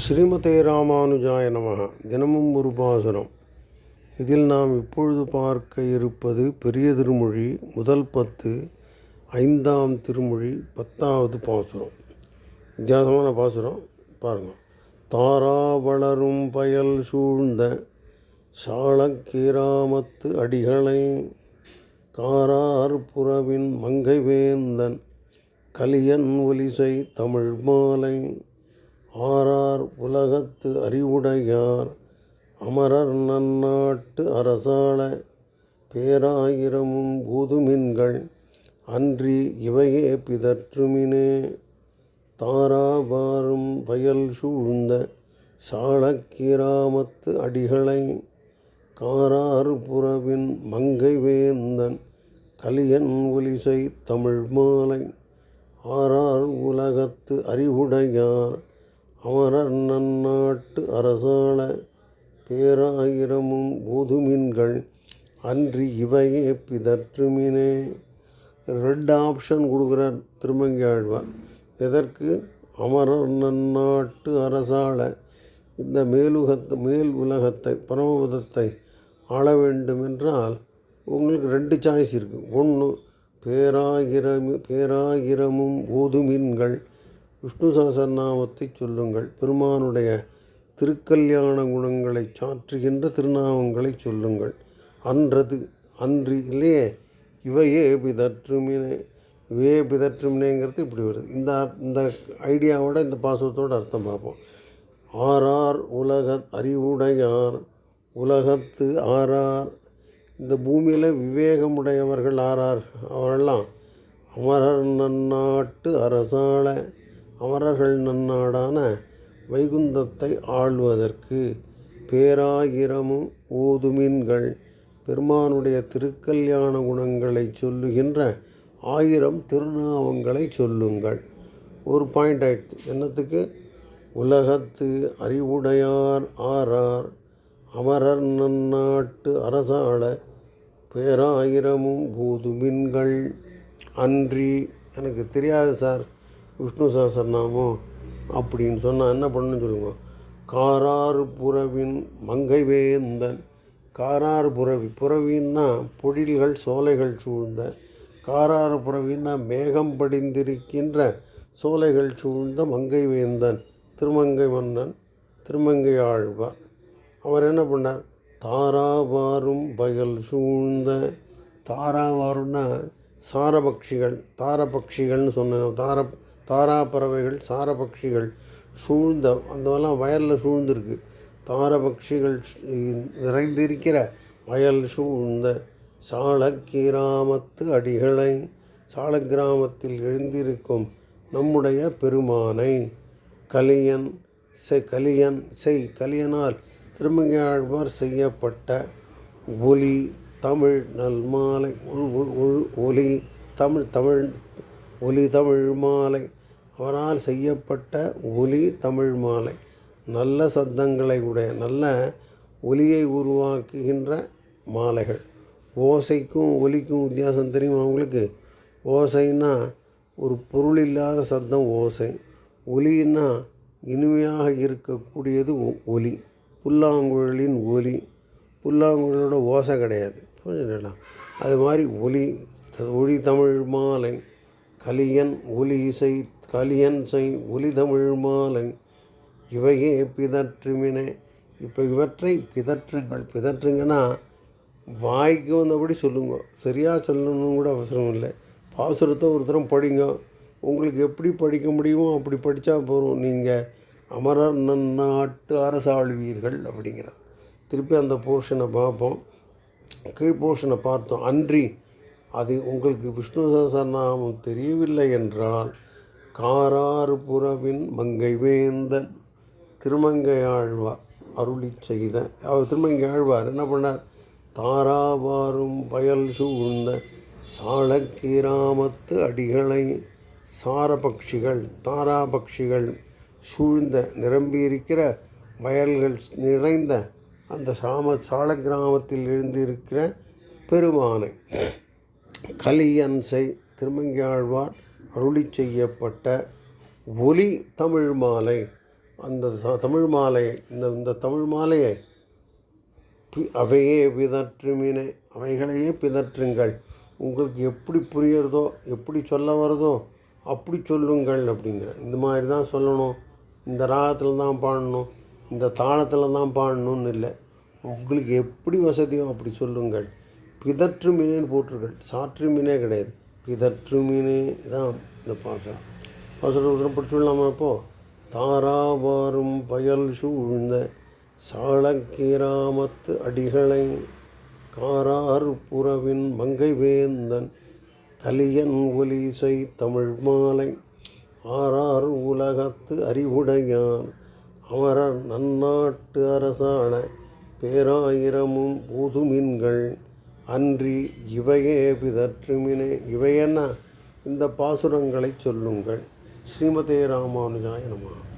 ஸ்ரீமதே ராமானுஜாய நமக. தினமும் ஒரு பாசுரம் இதில் நாம் இப்பொழுது பார்க்க இருப்பது பெரிய திருமொழி முதல் பத்து ஐந்தாம் திருமொழி பத்தாவது பாசுரம். வித்தியாசமான பாசுரம். பாருங்கள் தாரா வளரும் பயல் சூழ்ந்த சாளக்கிராமத்து அடிகளை காரார் புறவின் மங்கை வேந்தன் கலியன் ஒலிசை தமிழ் மாலை ஆரார் உலகத்து அறிவுடையார் அமரர் நன்னாட்டு அரசாள பேராயிரமும் பூதுமின்கள் அன்றி இவையே பிதற்றுமினே. தாராபாரும் வயல் சூழ்ந்த சாளக்கிராமத்து அடிகளை காரார் புறவின் மங்கை வேந்தன் கலியன் ஒலிசை தமிழ் மாலை ஆரார் உலகத்து அறிவுடையார் அமரர் நன்னாட்டு அரசாள பேராயிரமும் பூதுமின்கள் அன்றி இவையே பிதற்றுமினே. ரெட் ஆப்ஷன் கொடுக்குறார் திருமங்கி ஆழ்வார். எதற்கு? அமரர் நன்னாட்டு அரசாள இந்த மேலுகத்தை மேல் உலகத்தை பரமபதத்தை ஆள வேண்டும் என்றால் உங்களுக்கு ரெண்டு சாய்ஸ் இருக்குது ஒன்று பேராகிரமி பேராகிரமும் ஊதுமின்கள் விஷ்ணு சகசரநாமத்தை சொல்லுங்கள். பெருமானுடைய திருக்கல்யாண குணங்களை சாற்றுகின்ற திருநாமங்களை சொல்லுங்கள். அன்றது அன்று இல்லையே? இவையே பிதற்றுமினே இவையே பிதற்றுமினேங்கிறது இப்படி வருது. இந்த இந்த ஐடியாவோட இந்த பாசுரத்தோட அர்த்தம் பார்ப்போம். ஆறார் உலக அறிவுடையார் உலகத்து ஆறார். இந்த பூமியில் விவேகமுடையவர்கள் ஆறார் அவரெல்லாம் அமரர் நன்னாட்டு அரசாள அமரர்கள் நன்னாடான வைகுந்தத்தை ஆள்வதற்கு பேராயிரமும் ஓதுமின்கள் பெருமானுடைய திருக்கல்யாண குணங்களை சொல்லுகின்ற ஆயிரம் திருநாமங்களை சொல்லுங்கள். ஒரு பாயிண்ட் ஆயிடுச்சு. என்னத்துக்கு? உலகத்து அறிவுடையார் ஆறார். அமரர் நன்னாட்டு அரசாள பேராயிரமும் பூதுமின்கள் அன்றி. எனக்கு தெரியாது சார். விஷ்ணு சகசரநாமம் அப்படின்னு சொன்னால் என்ன பண்ணணும்னு சொல்லுங்க. காராறு புறவின் மங்கை வேந்தன் காராறு புறவி புறவின்னா பொழில்கள் சோலைகள் சூழ்ந்த. காராறு புறவின்னா மேகம் படிந்திருக்கின்ற சோலைகள் சூழ்ந்த மங்கை வேந்தன் திருமங்கை மன்னன் திருமங்கை ஆழ்வார். அவர் என்ன பண்ணார்? தாராவாரும் பயல் சூழ்ந்த. தாராவாருன்னா சாரபக்ஷிகள் தாரபக்ஷிகள்னு சொன்னேன். தார தாரா பறவைகள் சாரபக்ஷிகள் சூழ்ந்த அந்தெல்லாம் வயலில் சூழ்ந்திருக்கு. தாரபக்ஷிகள் நிறைந்திருக்கிற வயல் சூழ்ந்த சாளக்கிராமத்து அடிகளை கிராமத்தில் எழுந்திருக்கும் நம்முடைய பெருமானை. கலியன் செய் கலியன் செய் கலியனால் திருமங்கையாழ்வார் செய்யப்பட்ட ஒலி தமிழ் நல்மாலை உள் உள் ஒலி தமிழ் தமிழ் ஒலி தமிழ் மாலை. அவரால் செய்யப்பட்ட ஒலி தமிழ் மாலை. நல்ல சத்தங்களை உடைய நல்ல ஒலியை உருவாக்குகின்ற மாலைகள். ஓசைக்கும் ஒலிக்கும் வித்தியாசம் தெரியுமா உங்களுக்கு? ஓசைன்னா ஒரு பொருள் இல்லாத சத்தம் ஓசை. ஒலின்னா இனிமையாக இருக்கக்கூடியது ஒ- ஒலி. புல்லாங்குழலின் ஒலி. புல்லாங்குழலோட ஓசை கிடையாது. புரிஞ்சுங்களா அது மாதிரி ஒலி ஒளி தமிழ் மாலை. கலியன் ஒலி இசை கலியன் செய் ஒலி தமிழ் மாலை இவையே பிதற்றுமினே. இப்போ இவற்றை பிதற்றுங்கள். பிதற்றுங்கன்னா வாய்க்கு வந்தபடி சொல்லுங்க. சரியாக சொல்லணும்னு கூட அவசரம் இல்லை. பாசுரத்தை ஒரு தரம் படிங்க. உங்களுக்கு எப்படி படிக்க முடியுமோ அப்படி படித்தா போதும். நீங்கள் அமரர் நன்னாட்டு அரசாழ்வீர்கள் அப்படிங்கிறார். திருப்பி அந்த போர்ஷனை பார்ப்போம். கீழ் போர்ஷனை பார்த்தோம். அன்றி அது உங்களுக்கு விஷ்ணு சகசநாமம் தெரியவில்லை என்றால் காராறு புறவின் மங்கை வேந்தன் திருமங்கையாழ்வார் அருளி செய்த அவர் திருமங்கை ஆழ்வார் என்ன பண்ணார்? தாராவாரும் வயல் சூழ்ந்த சாளக்கிராமத்து அடிகளை சாரபக்ஷிகள் தாராபக்ஷிகள் சூழ்ந்த நிரம்பியிருக்கிற வயல்கள் நிறைந்த அந்த சாம சால கிராமத்தில் எழுந்திருக்கிற பெருமானை கலியன்சை திருமங்கியாழ்வார் அருளி செய்யப்பட்ட ஒலி தமிழ் மாலை. அந்த தமிழ் மாலை இந்த இந்த தமிழ் மாலையை பி- அவையே பிதற்றுமினே அவைகளையே பிதற்றுங்கள். உங்களுக்கு எப்படி புரியுறதோ எப்படி சொல்ல வருதோ அப்படி சொல்லுங்கள் அப்படிங்கிற. இந்த மாதிரி தான் சொல்லணும். இந்த ராகத்தில் தான் பாடணும். இந்த தாளத்தில் தான் பாடணும்னு இல்லை. உங்களுக்கு எப்படி வசதியோ அப்படி சொல்லுங்கள். பிதற்று மீனேன்னு போட்டிருக்கள் சாற்று மீனே கிடையாது. பிதற்று மீனே தான் இந்த பாசம் பாசனம் படிச்சுடலாமா இப்போது தாராவாரும் பயல் சூழ்ந்த சாளக்கிராமத்து அடிகளை காரார் புறவின் மங்கை வேந்தன் கலியன் ஒலிசை தமிழ் மாலை ஆறார் உலகத்து அறிவுடையான் அமரர் நன்னாட்டு அரசான பேராயிரமும் பூதுமின்கள் அன்றி இவையே பிதற்றுமினே. இவையென்ன? இந்த பாசுரங்களை சொல்லுங்கள். ஸ்ரீமதே ராமானுஜாய நமः.